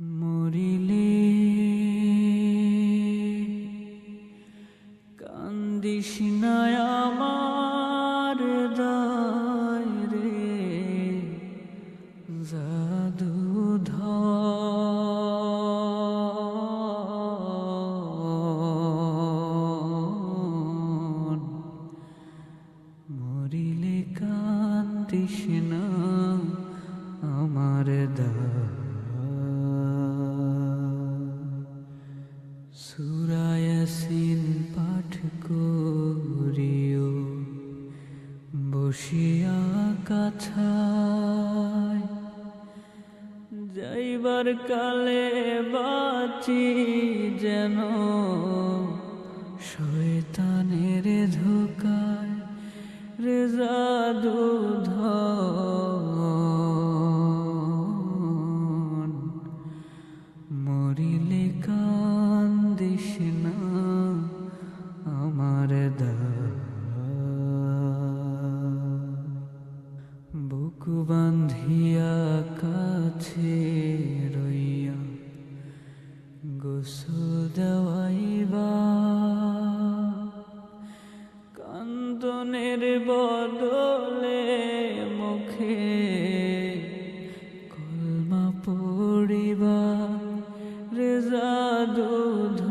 মরিলে কান্দিস আমার রে জাদু মরিলে কান্দিস আমার সুরায়াসিন করিও বসিয়া কাছায়। যাইবার কালে বাঁচি যেন শয়তানের ধোকায় রেজা জাদু বুকু বান্ধিয়া কাছে রইয়া গোসল দেওয়াইবা। কান্দনের বদলে মুখে কলমা পড়িবা। রেজা দুধ